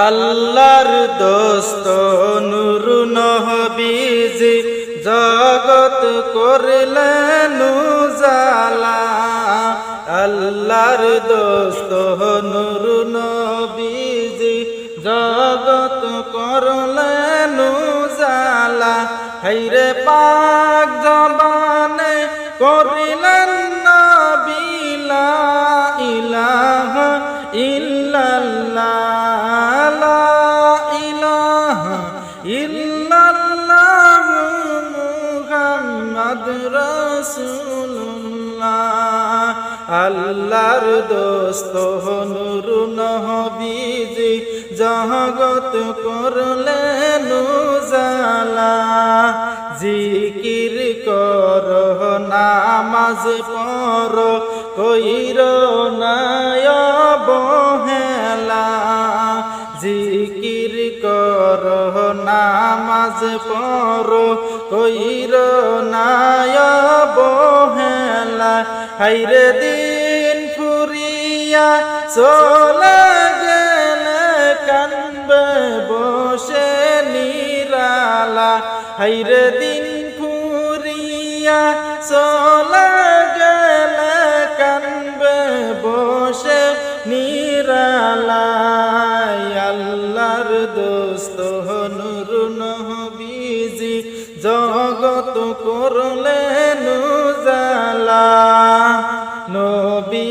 আল্লাহর দোস্ত নুর নহবিজি জগত করলেন জালা আল্লাহর দোস্ত নুর নবীজি জগত করলেন জালা হাইরে পাক জবানে করিলেন নবিলা ইলাহা ইল্লাল্লাহ মুহাম্মদ রাসূলুল্লাহ, আল্লাহর দোস্ত নূর নবীজি জগত করলেন জালা জিকির কর, নামাজ পর কইর নায় বহেলা নামাজ পর কইর নায় বহেলা। হাইরে দিন ফুরিয়া চলে গেলে কানবে বসে নিরালা। হাইরে দিন ফুরিয়া চলে গেলে কানবে বসে নিরালা। আল্লাহর দোস্ত নুর নহবিজি জগত করলেন জালা নবী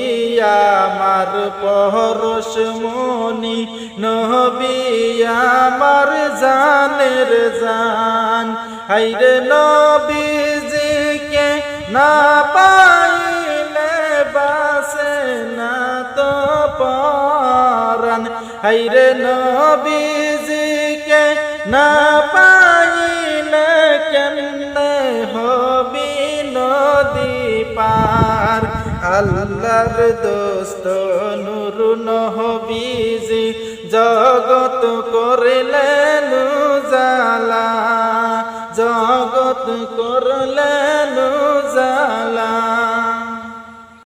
আমার পরশ মনি নবী আমার জানের জান। হাইরে নবীজিকে না পাইলে বাসে না তো পরান হাইরে নবীজিকে না পাইলে কেমনে হবি নদী পার? আল্লাহর দোস্ত নুর নহবিজি জগত করলেন জালা জগত করলেন জালা